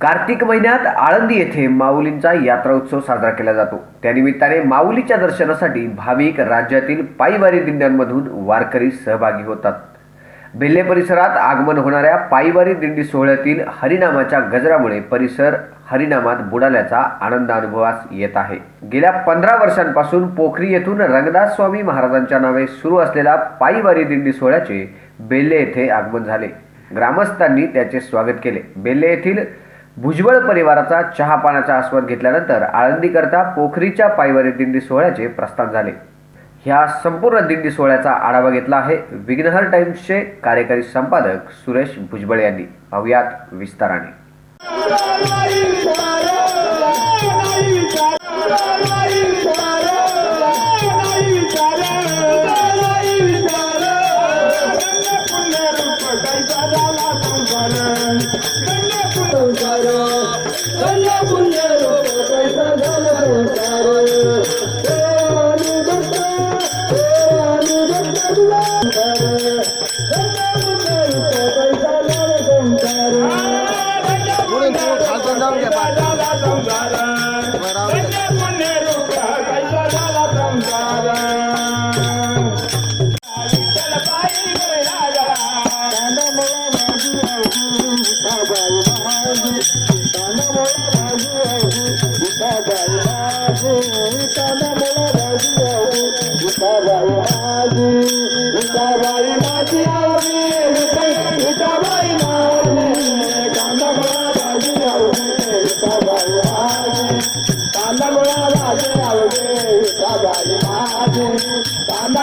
कार्तिक महिन्यात आळंदी येथे माऊलींचा यात्रा उत्सव साजरा केला जातो. त्यानिमित्ताने माऊलीच्या दर्शनासाठी भाविक राज्यातील पायीवारी दिंड्यांमधून वारकरी सहभागी होतात. बेल्ले परिसरात आगमन होणाऱ्या पायीवारी दिंडी सोहळ्यातील हरिनामाच्या गजरामुळे परिसर हरिनामात बुडाल्याचा आनंद अनुभवास येत आहे. गेल्या पंधरा वर्षांपासून पोखरी येथून रंगदास स्वामी महाराजांच्या नावे सुरू असलेल्या पायीवारी दिंडी सोहळ्याचे बेल्ले येथे आगमन झाले. ग्रामस्थांनी त्याचे स्वागत केले. बेल्ले येथील भुजबळ परिवाराचा चहा पाण्याचा आस्वाद घेतल्यानंतर आळंदीकरता पोखरीच्या पायवारी दिंडी सोहळ्याचे प्रस्थान झाले. ह्या संपूर्ण दिंडी सोहळ्याचा आढावा घेतला आहे विघ्नहर टाइम्सचे कार्यकारी संपादक सुरेश भुजबळ यांनी. पाहुयात विस्ताराने. ಕನ್ಯಾಪುರ ಕನ್ಯಾಪುರ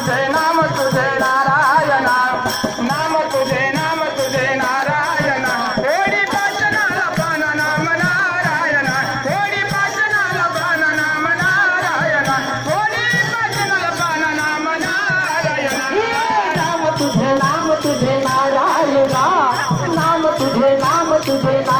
तुझे नाम तुझे नारायणा नाम तुझे नाम तुझे नारायणा थोडी पाचनाला पान नाम नारायणा थोडी पाचनाला पान नाम नारायणा थोडी पाचनाला पान नाम नारायणा नाम तुझे नाम तुझे नारायणा नाम तुझे नाम तुझे नारायणा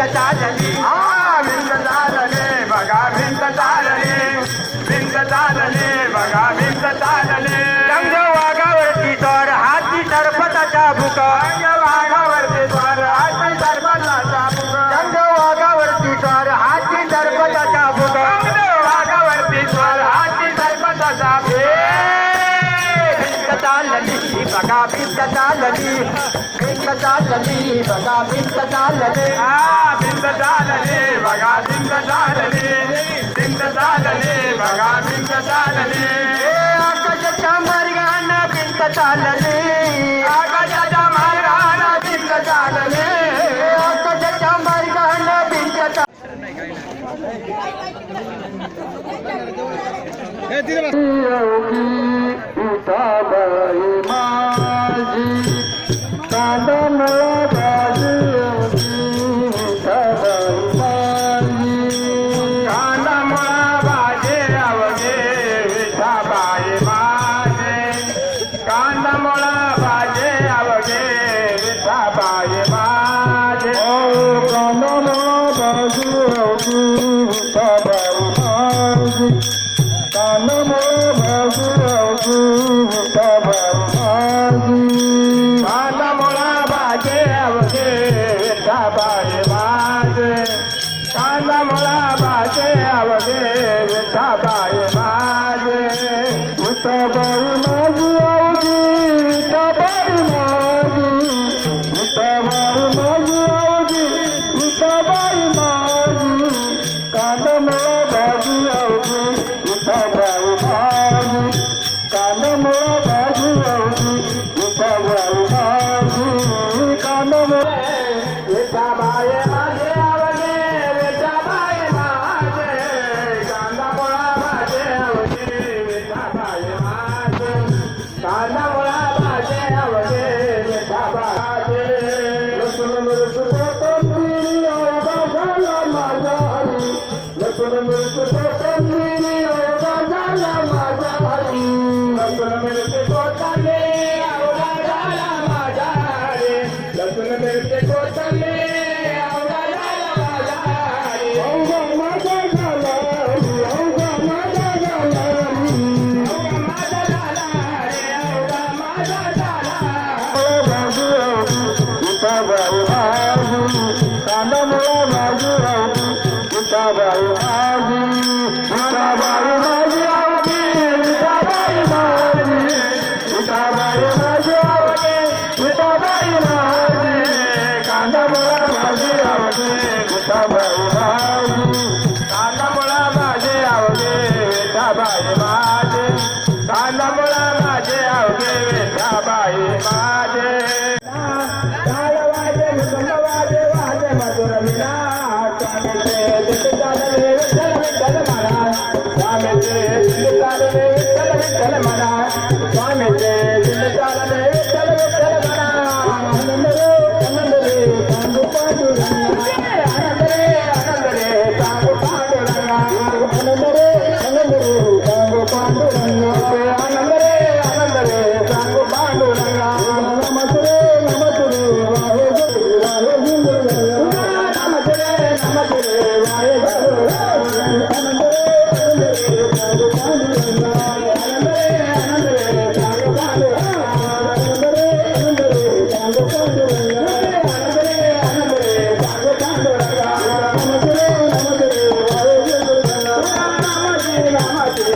भिंत चालली हा भिंत चालले बघा भिंत चालली भिंत चालले बघा भिंत चालले रंग वाघावरती तर हाती सरपताचा भुक बघा भिंत चालली भिंत चालली बघा भिंत चालली हा भिंत चालली बघा भिंत चालली भिंत चालली बघा भिंत चालली आकाशाच्या मार्गानं भिंत चालली आकाशाच्या मार्गानं भिंत चालली आकाशाच्या मार्गानं भिंत चालली करजी होगी कदर मारगी कान में भजी होगी कदर मारगी कान मोड़ा बाजे होगी कबर बाजे कान मोड़ा बाजे Bob One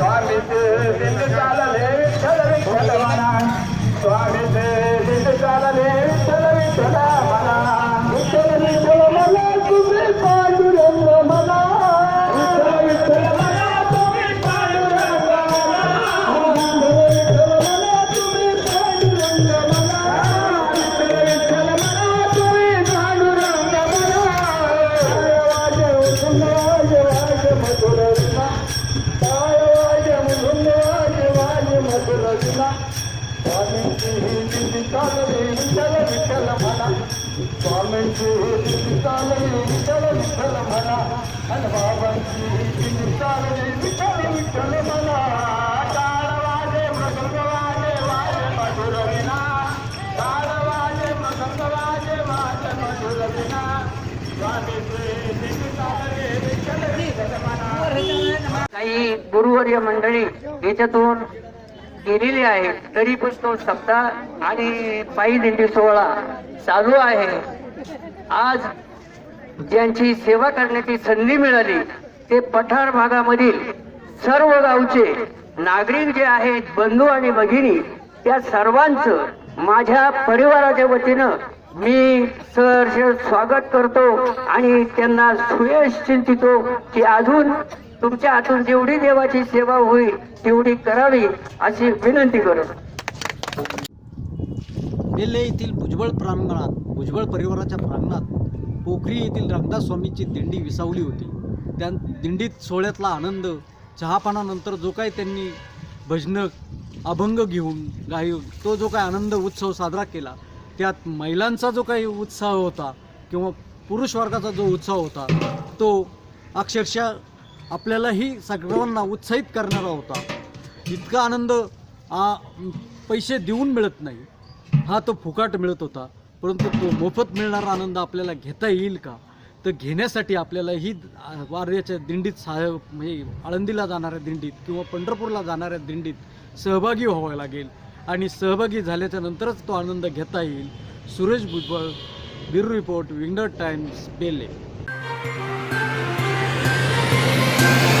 சுவாமித்து திண்டு காலலே கடலை கடவானா சுவாமித்து चालले विठ्ठल विठ्ठल म्हणा स्वामींची काही गुरुवर्य मंडळी याच्यातून गेलेली आहे. तरी पण तो सप्ताह आणि पायी दिंडी सोहळा चालू आहे. आज ज्यांची सेवा करण्याची संधी मिळाली ते पठार भागामधील सर्व गावचे नागरिक जे आहेत बंधू आणि भगिनी त्या सर्वांचं माझ्या परिवाराच्या वतीनं मी सर स्वागत करतो आणि त्यांना सुयश चिंतितो की अजून तुमच्या हातून जेवढी देवाची सेवा होईल तेवढी करावी अशी विनंती करतो बेल्हे येथील भुजबळ प्रांगणात भुजबळ परिवाराच्या प्रांगणात पोखरी येथील रंगदास स्वामींची दिंडी विसावली होती. त्या दिंडीत सोहळ्यातला आनंद चहापानानंतर जो काही त्यांनी भजनं अभंग घेऊन गायून तो जो काही आनंद उत्सव साजरा केला त्यात महिलांचा जो काही उत्साह होता किंवा पुरुष वर्गाचा जो उत्साह होता तो अक्षरशः आपल्यालाही सगळ्यांना उत्साहित करणारा होता. इतका आनंद पैसे देऊन मिळत नाही. हा तो फुकाट मिळत होता. परंतु तो मोफत मिळणारा आनंद आपल्याला घेता येईल का? तर घेण्यासाठी आपल्याला ही आ, दिंडीत सा म्हणजे आळंदीला जाणाऱ्या दिंडीत किंवा पंढरपूरला जाणाऱ्या दिंडीत सहभागी व्हावं लागेल. आणि सहभागी झाल्याच्या नंतरच तो आनंद घेता येईल. सुरेश भुजबळ ब्युरो रिपोर्ट विंडर टाइम्स बेले. Thank you.